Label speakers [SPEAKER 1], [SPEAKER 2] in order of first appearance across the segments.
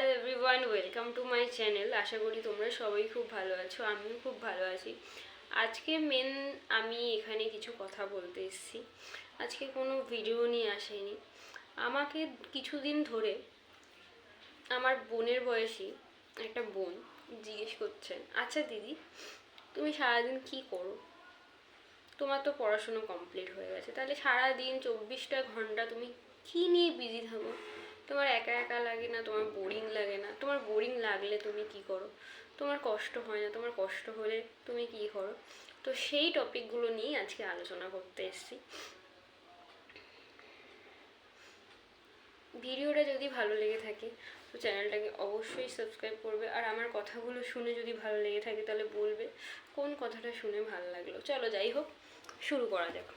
[SPEAKER 1] Hello everyone, welcome to my channel. আশা করি তোমরা সবাই খুব ভালো আছো, আমিও খুব ভালো আছি। আজকে মেন আমি এখানে কিছু কথা বলতে এসেছি। আজকে কোনো ভিডিও নিয়ে আসেনি। আমাকে কিছুদিন ধরে আমার বোনের বয়সী একটা বোন জিজ্ঞেস করছে আচ্ছা দিদি, তুমি সারাদিন কি করো? তোমার তো পড়াশুনো কমপ্লিট হয়ে গেছে। তাহলে সারাদিন চব্বিশটা ঘণ্টা তুমি কী নিয়ে বিজি থাকো? তোমার একা একা লাগে না, তোমার বোরিং লাগে না। তোমার বোরিং লাগলে তুমি কি করো? তোমার কষ্ট হয় না, তোমার কষ্ট হলে তুমি কি করো? তো সেই টপিকগুলো নিয়ে আজকে আলোচনা করতে এসেছি। ভিডিওটা যদি ভালো লেগে থাকে, তো চ্যানেলটাকে অবশ্যই সাবস্ক্রাইব করবে। আর আমার কথাগুলো শুনে যদি ভালো লেগে থাকে, তাহলে বলবে কোন কথাটা শুনে ভালো লাগল। চলো যাই হোক, শুরু করা যাক।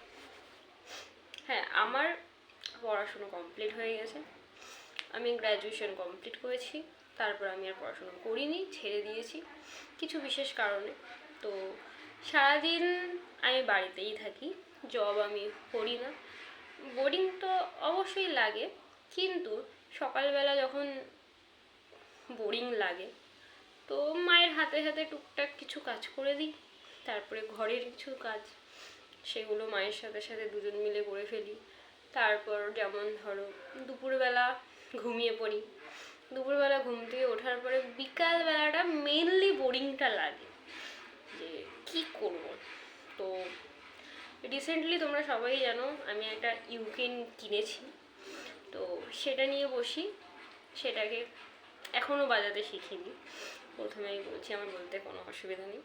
[SPEAKER 1] হ্যাঁ আমার পড়াশুনো কমপ্লিট হয়ে গেছে। আমি গ্র্যাজুয়েশন কমপ্লিট করেছি, তারপর আমি আর পড়াশোনা করিনি, ছেড়ে দিয়েছি, কিছু বিশেষ কারণে। তো সারাদিন আমি বাড়িতেই থাকি জব আমি করি না। বোরিং তো অবশ্যই লাগে, কিন্তু সকালবেলা যখন বোরিং লাগে, তো মায়ের হাতে হাতে টুকটাক কিছু কাজ করে দিই, তারপরে ঘরের কিছু কাজ, সেগুলো মায়ের সাথে সাথে দুজন মিলে করে ফেলি। তারপর যেমন ধরো দুপুরবেলা ঘুমিয়ে পড়ি। দুপুরবেলা ঘুম থেকে ওঠার পরে বিকালবেলাটা মেনলি বোরিংটা লাগে। যে কি করব? তো রিসেন্টলি তোমরা সবাই জানো, আমি একটা ইউকেন কিনেছি। তো সেটা নিয়ে বসি। সেটাকে এখনও বাজাতে শিখিনি। প্রথমেই বলছি, আমার বলতে কোনো অসুবিধা নেই।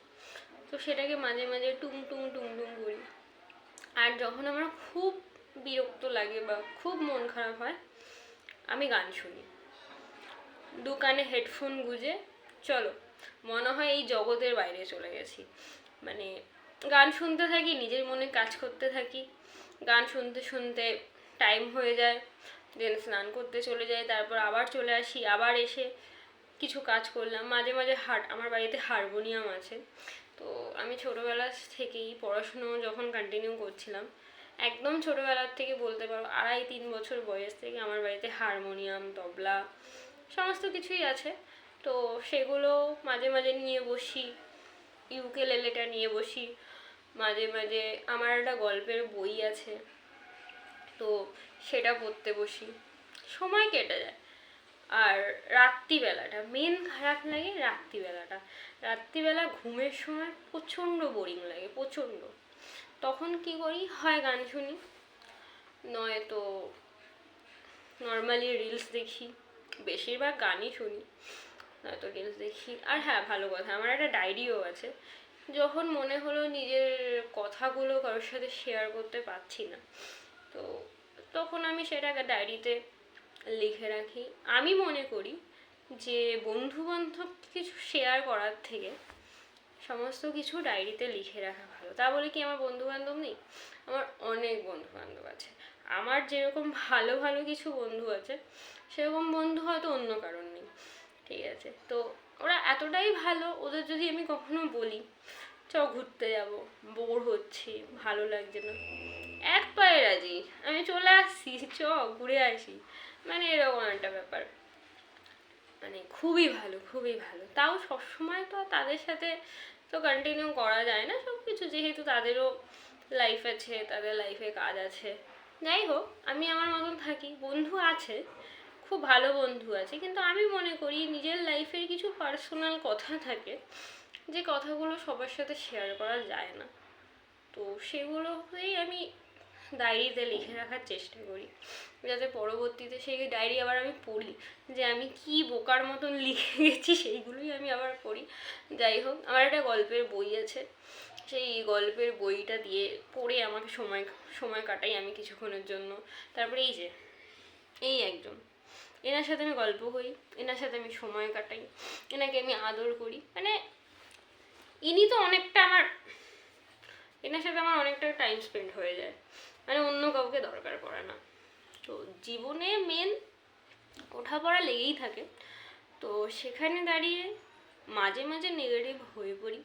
[SPEAKER 1] তো সেটাকে মাঝে মাঝে টুং টুং টুং টুং করি। আর যখন আমার খুব বিরক্ত লাগে বা খুব মন খারাপ হয় আমি গান শুনি। দু কানে হেডফোন গুঁজে, চলো, মনে হয় এই জগতের বাইরে চলে গেছি। মানে গান শুনতে থাকি, নিজের মনে কাজ করতে থাকি। গান শুনতে শুনতে টাইম হয়ে যায় দেন স্নান করতে চলে যাই, তারপর আবার চলে আসি, আবার এসে কিছু কাজ করলাম। মাঝে মাঝে হার, আমার বাড়িতে হারমোনিয়াম আছে। তো আমি ছোটোবেলা থেকেই পড়াশুনো যখন কন্টিনিউ করছিলাম একদম ছোটোবেলার থেকে বলতে পারো, আড়াই তিন বছর বয়স থেকে আমার বাড়িতে হারমোনিয়াম, তবলা সমস্ত কিছুই আছে। তো সেগুলো মাঝে মাঝে নিয়ে বসি ইউকেলেলেটা নিয়ে বসি। মাঝে মাঝে আমার একটা গল্পের বই আছে, তো সেটা পড়তে বসি। সময় কেটে যায়। আর রাত্রিবেলাটা মেন খারাপ লাগে রাত্রিবেলাটা। রাত্রিবেলা ঘুমের সময় প্রচণ্ড বোরিং লাগে, প্রচণ্ড। তখন কি করি? হয় গান শুনি। নয়তো নর্মালি রিলস দেখি। বেশিরভাগ গানই শুনি। নয়তো রিলস দেখি। আর হ্যাঁ ভালো কথা। আমার একটা ডায়েরিও আছে। যখন মনে হলো নিজের কথাগুলো কারোর সাথে শেয়ার করতে পারছি না, তো তখন আমি সেটাকে ডায়েরিতে লিখে রাখি। আমি মনে করি যে বন্ধু বান্ধব কিছু শেয়ার করার থেকে সমস্ত কিছু ডায়েরিতে লিখে রাখা তা বলে কি আমার বন্ধু বান্ধব নেই? আমার অনেক বন্ধু বান্ধব আছে। আমার যেরকম ভালো ভালো কিছু বন্ধু আছে, সেরকম বন্ধু হয়তো অন্য কারণ নেই। ঠিক আছে? তো ওরা এতটাই ভালো, ওদের যদি আমি কখনো বলি, চ, ঘুরতে যাব, বোর হচ্ছি, ভালো লাগছে না। এক পায়ে রাজি। আমি চলে আসছি, চ, ঘুরে আসি। মানে এরকম একটা ব্যাপার। মানে খুবই ভালো খুবই ভালো। তাও সবসময় তো তাদের সাথে তো কন্টিনিউ করা যায় না সব কিছু যেহেতু তাদেরও লাইফ আছে, তাদের লাইফে কাজ আছে। যাই হোক, আমি আমার মতন থাকি, বন্ধু আছে, খুব ভালো বন্ধু আছে, কিন্তু আমি মনে করি নিজের লাইফের কিছু পার্সোনাল কথা থাকে, যে কথাগুলো সবার সাথে শেয়ার করা যায় না। তো সেগুলোতেই আমি ডায়েরিতে লিখে রাখার চেষ্টা করি। যাতে পরবর্তীতে সেই ডায়েরি আবার আমি পড়ি। যে আমি কি বোকার মতন লিখে গেছি, সেইগুলোই আমি আবার পড়ি। যাই হোক, আমার একটা গল্পের বই আছে। সেই গল্পের বইটা দিয়ে পড়ে আমাকে সময় সময় কাটাই আমি কিছুক্ষণের জন্য। তারপরে এই যে, এই একজন। এনার সাথে আমি গল্প করি, এনার সাথে আমি সময় কাটাই, এনাকে আমি আদর করি। মানে ইনি তো অনেকটা আমার, এনার সাথে আমার অনেকটা টাইম স্পেন্ড হয়ে যায়। মানে অন্য কাউকে দরকার পড়ে না। তো জীবনে মেন ওঠাপড়া লেগেই থাকে। তো সেখানে দাঁড়িয়ে মাঝে মাঝে নেগেটিভ হয়ে পড়ি।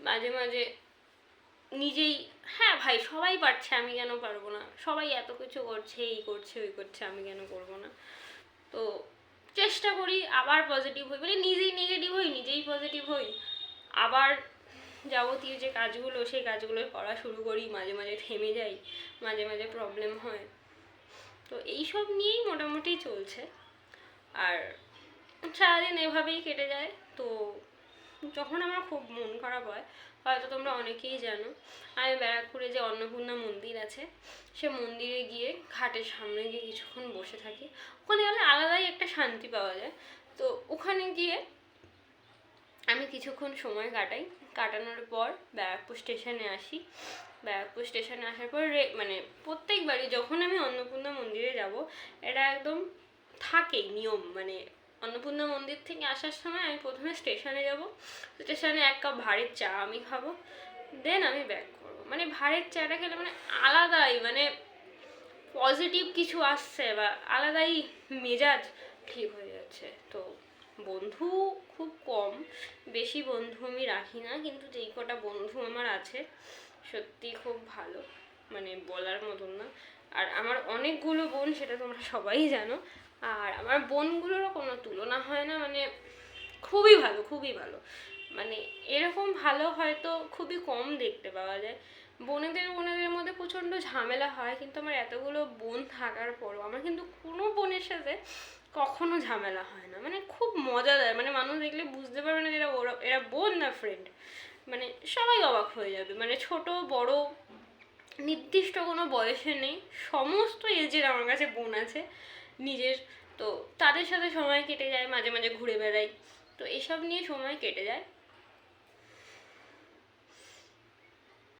[SPEAKER 1] মাঝে মাঝে নিজেই হ্যাঁ ভাই, সবাই পারছে, আমি কেন পারব না? সবাই এত কিছু করছে, এই করছে, ওই করছে, আমি কেন করব না? তো চেষ্টা করি করি আবার পজিটিভ হই মানে নিজেই নেগেটিভ হই, নিজেই পজিটিভ হই। আবার যাবতীয় যে কাজগুলো, সেই কাজগুলো করা শুরু করি, মাঝে মাঝে থেমে যাই, মাঝে মাঝে প্রবলেম হয়। তো এইসব নিয়েই মোটামুটি চলছে। আর সারাদিন এভাবেই কেটে যায়। তো যখন আমার খুব মন খারাপ হয়, হয়তো তোমরা অনেকেই জানো, আমি ব্যারাকপুরে যে অন্নপূর্ণা মন্দির আছে, সে মন্দিরে গিয়ে ঘাটের সামনে গিয়ে কিছুক্ষণ বসে থাকি। ওখানে গেলে আলাদাই একটা শান্তি পাওয়া যায়। তো ওখানে গিয়ে আমি কিছুক্ষণ সময় কাটাই। কাটানোর পর ব্যারাকপুর স্টেশনে আসি। ব্যারাকপুর স্টেশনে আসার পর রে- মানে প্রত্যেকবারই যখন আমি অন্নপূর্ণা মন্দিরে যাব, এটা একদম থাকেই নিয়ম। মানে অন্নপূর্ণা মন্দির থেকে আসার সময় আমি প্রথমে স্টেশনে যাব। স্টেশনে এক কাপ ভাঁড়ের চা আমি খাব। দেন আমি ব্যাক করব। মানে ভাঁড়ের চাটা খেলে মানে আলাদাই মানে পজিটিভ কিছু আসছে বা আলাদাই মেজাজ ঠিক হয়ে যাচ্ছে। তো বন্ধু খুব কম, বেশি বন্ধু আমি রাখি না, কিন্তু যেই কটা বন্ধু আমার আছে, সত্যি খুব ভালো মানে বলার মতন না। আর আমার অনেকগুলো বোন, সেটা তোমরা সবাই জানো, আর আমার বোনগুলোরও কোনো তুলনা হয় না মানে খুবই ভালো খুবই ভালো। মানে এরকম ভালো হয়তো খুবই কম দেখতে পাওয়া যায়। বোনেদের বোনেদের মধ্যে প্রচণ্ড ঝামেলা হয়, কিন্তু আমার এতগুলো বোন থাকার পরও, আমার কিন্তু কোনো বোনের সাথে কখনো ঝামেলা হয় না। মানে খুব মজা দেয়। মানে মানুষ দেখলে বুঝতে পারবে না যে ওরা, এরা বোন না ফ্রেন্ড মানে সবাই অবাক হয়ে যাবে। মানে ছোট, বড়, নির্দিষ্ট কোনো বয়সে নেই। সমস্ত এজের আমার কাছে বোন আছে, নিজের। তো তাদের সাথে সময় কেটে যায়, মাঝে মাঝে ঘুরে বেড়াই। তো এসব নিয়ে সময় কেটে যায়।